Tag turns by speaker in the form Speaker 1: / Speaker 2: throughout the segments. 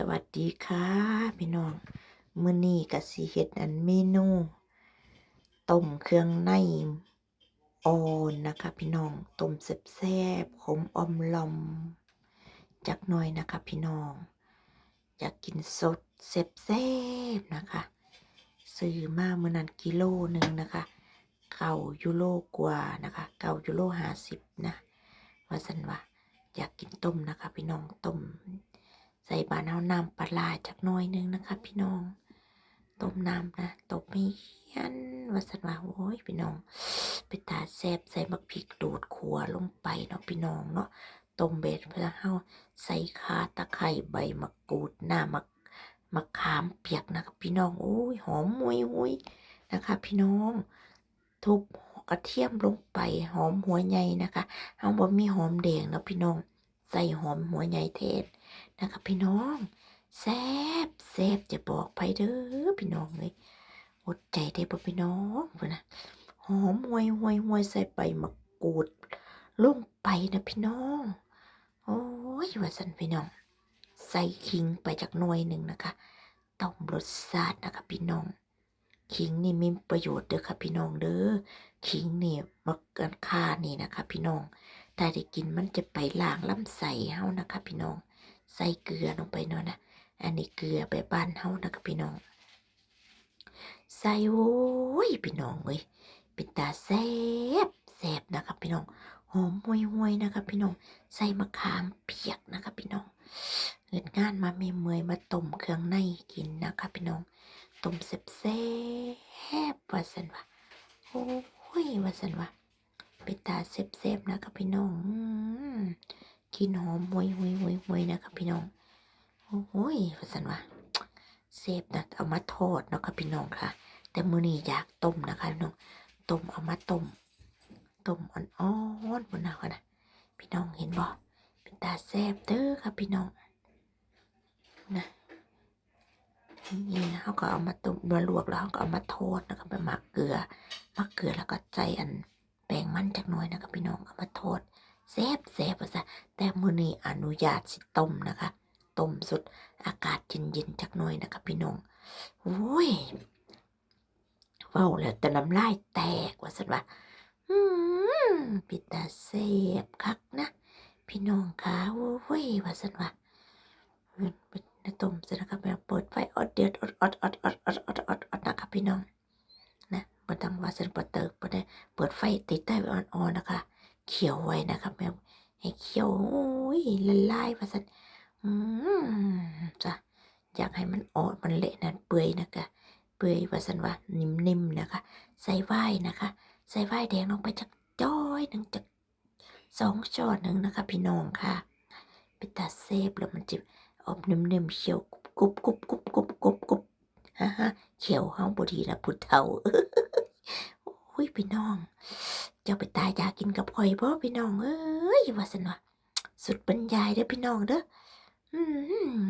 Speaker 1: สวัสดีค่ะพี่น้องมื้อนี้ก็สิเฮ็ดอันเมนูต้มเครื่องในอ่อนนะคะพี่น้องต้มแซ่บๆขมอมลอมจักหน่อยนะคะพี่น้องอยากกินสดแซ่บๆนะคะ ซื้อมาเมื้อนั้นกิโลหนึ่งนะคะเก้ายูโรกว่านะคะเก้ายูโรห้าสิบนะว่าสันว่าอยากกินต้มนะคะพี่น้องต้ม ใส่บานเอาน้ำปลาร้าจักหน่อยหนึงนะคะ พี่น้อง ต้มน้ำนะต้มไม่เย็นว่าสันว่าโอ้ยพี่น้อง ไปตาแซบใส่มักพริกโดดขัวลงไปเนาะพี่น้องเนาะต้มเบ็ดเพื่อเฮาใส่ขาตะไคร้ใบมะกรูดหน้ามะมะขามเปียกนะคะพี่น้องโอ้ยหอมมุยมุยนะคะ พี่น้องทุบกระเทียมลงไปหอมหัวใหญ่นะคะเฮาบ่มีหอมแดงเนาะพี่น้อง ใส่หอมหัวใหญ่เทศนะคะพี่น้องแซบแซบจะบอกไปเด้อพี่น้องเลยอดใจได้ป่ะพี่น้องนะหอมหวยหวยหวยใส่ใบมะกรูดลงไปนะพี่น้อง โอ้ยว่าสันพี่น้อง ใส่ขิงไปจากหน่วยหนึ่งนะคะต้มรสชาตินะคะพี่น้อง ขิงนี่มีประโยชน์เด้อค่ะพี่น้องเด้อขิงนี่มักกันค่านี่นะคะ พี่น้อง ถ้าได้กินมันจะไปล้างลำไส้เฮานะคะ พี่น้อง ใส่เกลือลงไปเนาะนะ อันนี้เกลือไปบ้านเฮานะคะพี่น้อง ใส่โอ้ยพี่น้องเอ้ยเป็นตาแซ่บแซ่บนะคะพี่น้อง หอมห่วยห่วยนะคะพี่น้อง ใส่มะขามเปียกนะคะพี่น้องเงินงานมาเมเมอยมาต้มเครื่องในกินนะคะพี่น้อง ต้มแซบแซ่บว่าสันว่าโอ้ยว่าสันว่า เป็นตาแซ่บๆนะคะพี่น้องกินหอมหวยหวยหวยหวยนะคะพี่น้องโอ้ยว่าสันว่าเซฟนะเอามาทอดนะค่ะพี่น้องค่ะ แต่มื้อนี้อยากต้มนะคะพี่น้องต้มเอามาต้มต้มอ่อนๆบนหนะคะนะพี่น้องเห็นบ่เป็นตาแซ่บเด้อค่ะพี่น้องนะนี่นะเขาก็เอามาต้มมาลวกแล้วเขาก็เอามาทอดนะคะไปหมักเกลือหมักเกลือแล้วก็ใจอัน แป้งมันจากหน้อยนะคะพี่น้องเอามาทอดแซ่บแซ่บว่าซะแต่มื้อนี้อนุญาตสิต้มนะคะต้มสุดอากาศเย็นๆจักหน่อยนะคะพี่น้องโอ้ยเว้าแล้วแต่น้ำลายแตกว่าสันว่าอืมปิตาเสบคักนะพี่น้องคะโอ้ยว่าสันว่าเพิ่นเป็นต้มเสร็จนะครับเปิดไฟอดเดือดอดอดอดอดอดอดอดอดนะคะพี่น้อง นะบ่ต้งวาสันบ่เติกบ่ได้เปิดไฟติดใต้อ่อนๆนะคะ เขียวไว้นะครับแม่ให้เคี่ยวโอ้ยละลายวาสันอืมจ้ะอยากให้มันอ่อนมันเละนั่นเปื่อยนะคะเปื่อยวาสันว่านิ่มๆนะคะ ใส่ไว้นะคะ ใส่ไว้แดงลงไปจากจ้อยหนึ่งจากสองช้อนหนึ่งนะคะ พี่น้องค่ะเป็นตาเซฟแล้วมันจะออกนิ่มๆเขียวกรุบกรุบกรุบกรุบกรุบกรุบฮ่าฮ่าเขียวห้องบดีนะพุทธเฒ่า อ้ยพี่น้อง เจ้าไปตายอยากกินกับข่อยบ่พี่น้องเอ้ยว่าสนว่าสุดบรรยายเด้อพี่น้องเด้ออืม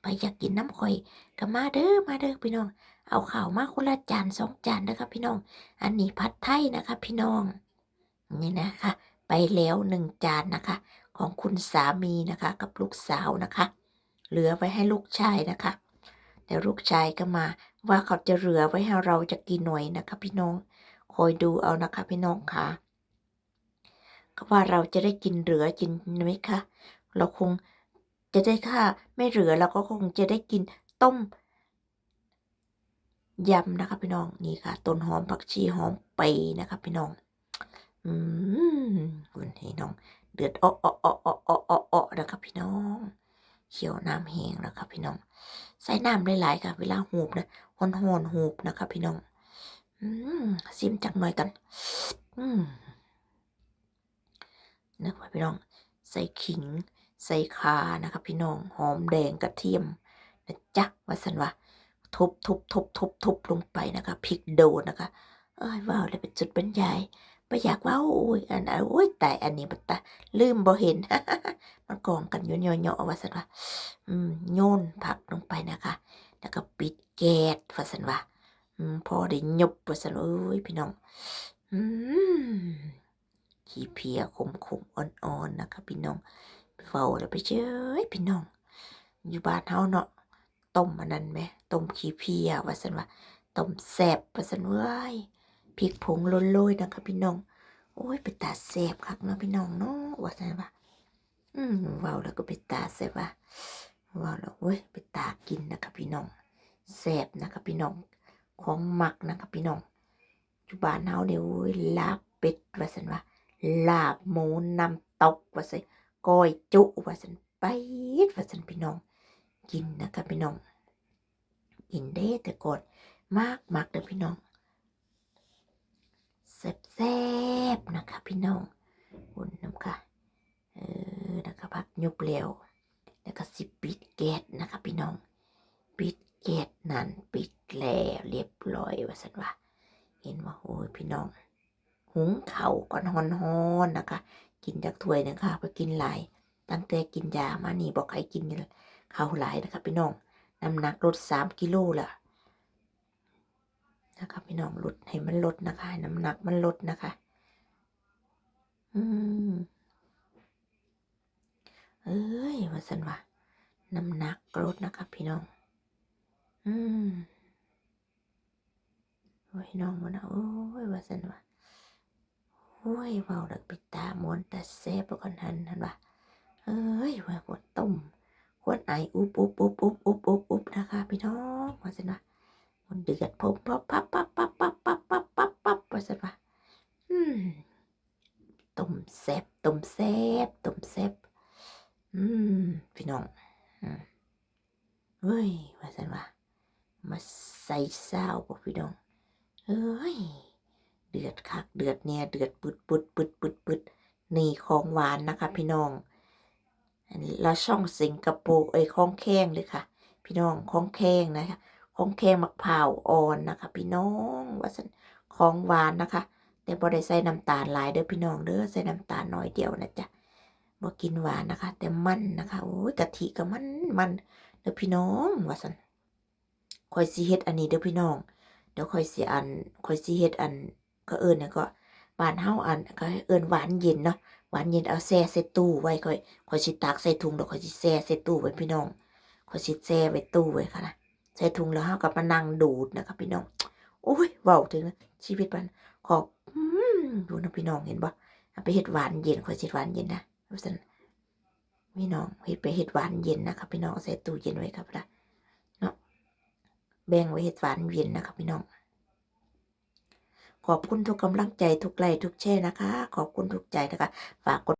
Speaker 1: ไปอยากกินน้ำข่อยก็มาเด้อมาเด้อพี่น้อง เอาข่าวมาคนละจานสองจานนะครับพี่น้อง อันนี้ผัดไทยนะคะพี่น้อง นี่นะคะ ไปแล้วหนึ่งจานนะคะ ของคุณสามีนะคะ กับลูกสาวนะคะ เหลือไว้ให้ลูกชายนะคะแต่ลูกชายก็มาว่าเขาจะเหลือไว้ให้เราจะกินหน่อยนะคะพี่น้อง คอยดูเอานะคะพี่น้องค่ะก็ว่าเราจะได้กินเหลือกินไหมคะเราคงจะได้ค่ะไม่เหลือเราก็คงจะได้กินต้มยำนะคะพี่น้องนี่ค่ะต้นหอมผักชีหอมไปนะคะพี่น้อง อืมคุณพี่น้อง เดือดอ้ออ้ออ้ออ้ออ้ออ้ออ้อนะคะพี่น้องเขียวน้ำแห้งนะคะพี่น้อง ใส่น้ำหลายๆค่ะ เวลาหูบนะหอนหอนหูบนะคะพี่น้อง ซิมจักหน่อยกัน อืมนะคะพี่น้อง ใส่ขิง ใส่ข่านะคะพี่น้อง หอมแดงกระเทียมนะจ๊ะว่าสันว่าทุบทุบทุบทุบทุบลงไปนะคะพริกโดนนะคะ เอ้ยว้าวเลยเป็นจุดบรรยายไม่อยากว่าโอ้ยอันอันโอ้ยแต่อันนี้มันตาลืมบ่เห็น มันกองกันอยู่เนาะๆว่าสันว่าอืมโยนผักลงไปนะคะ แล้วก็ปิดแก๊สว่าสันว่า พอได้ยบว่าสันเอ้ยพี่น้องขี้เพียขมขมๆอ่อนๆนะคะพี่น้องเฝ้าแล้วไปเจ้ยพี่น้อง อยู่บ้านเฮาเนาะต้มอันนั้นไหมต้มขี้เพียว่าซั่นว่าต้มแซ่บว่าซั่นเว้ยพริกผงโรยนะคะพี่น้อง โอ้ยไปตาแซ่บคักเนาะพี่น้องเนาะว่าซั่นว่าอืมเว้าแล้วก็ไปตาแซ่บว่าเว้าแล้วโอ้ยไปตากินนะคะพี่น้องแซ่บนะคะพี่น้อง ของหมักนะคะพี่น้องอยู่บ้านเฮาเดี๋ยวลาบเป็ดว่าซั่นว่าลาบหมูน้ำตกว่าซั่นก้อยจุว่าซั่นไปว่าซั่นพี่น้อง กินนะคะพี่น้องกินได้แต่ก่อนมากมากเด้อพี่น้องแซ่บแซบๆนะคะพี่น้องอุ่นน้ำค่ะเออนะคะพักยุบแล้วแล้วก็สิปิดแก๊สนะคะพี่น้อง ปิด แก๊สนั่นปิดแล้วเรียบร้อยว่าสันว่า เห็นว่าโอ้ยพี่น้อง หุงเข่าก่อนฮอนๆนะคะ กินจากถ้วยนะคะไปกินหลาย ตั้งแต่กินยามานี่บอกใครกินข้าวหลายนะคะพี่น้องน้ำหนักลดสามกิโลละนะคะพี่น้องลดให้มันลดนะคะน้ำหนักมันลดนะคะ อืมเอ้ยว่าสันว่าน้ำหนักลดนะคะพี่น้อง อืมโอ้ยน้องมันนะโอ้ยว่าสันว่าโอ้ยเบาดักปิดตามวนแต่แซ่บก่อนทันทันว่าเอ้ยว่าปวดต้มปวดไออุบอุบอุบอุบอุบอุบอุบนะคะพี่น้องว่าสันว่ามันเดือดพบปั๊บปั๊บปั๊บปั๊บปั๊บปั๊บปั๊บปั๊บปั๊บว่าสันว่าอืมต้มแซ่บต้มแซ่บต้มแซ่บอืมพี่น้องอืมเฮ้ยว่าสันว่า มาใส่ซาบอกพี่น้องเอ้ย เดือดคัก เดือดเนี่ยเดือดปุดปุดปุดปุดปุดนี่ของหวานนะคะ พี่น้อง อันนี้เราช่องสิงคโปร์เอ้ยของแข้งเลยค่ะ พี่น้องของแข้งนะคะของแข้งมะพร้าวอ่อนนะคะ พี่น้องว่าสันของหวานนะคะ แต่บ่ได้ใส่น้ำตาลหลายเด้อพี่น้องเด้อใส่น้ำตาลน้อยเดียวนะจ๊ะบ่กินหวานนะคะ แต่มันนะคะโอ้ยกะทิก็มันมันเด้อพี่น้องว่าสัน คอยสิเฮ็ดอันนี้เด้อพี่น้อง เดี๋ยวคอยสิอันคอยสิเฮ็ดอันก็เอิ้นน่ะก็บ้านเฮาอันก็เอิ้นหวานเย็นเนาะหวานเย็นเอาแช่ใส่ตู้ไว้ค่อยคอยสิตักใส่ถุงแล้วคอยสิแช่ใส่ตู้ไว้พี่น้องคอยสิแช่ไว้ตู้ไว้ค่ะนะใส่ถุงแล้วเฮาก็มานั่งดูดนะคะพี่น้องโอ้ยเว้าถึงชีวิตมันขอบดูนะพี่น้องเห็นบ่เอาไปเฮ็ดหวานเย็นคอยสิดหวานเย็นนะว่าซั่นพี่น้องเฮ็ดไปเฮ็ดหวานเย็นนะครับพี่น้องเอาใส่ตู้เย็นไว้ครับนะ แบ่งไว้เห็ดหวานเย็นนะคะพี่น้อง ขอบคุณทุกกำลังใจทุกไลค์ทุกแช่นะคะ ขอบคุณทุกใจนะคะ ฝากกด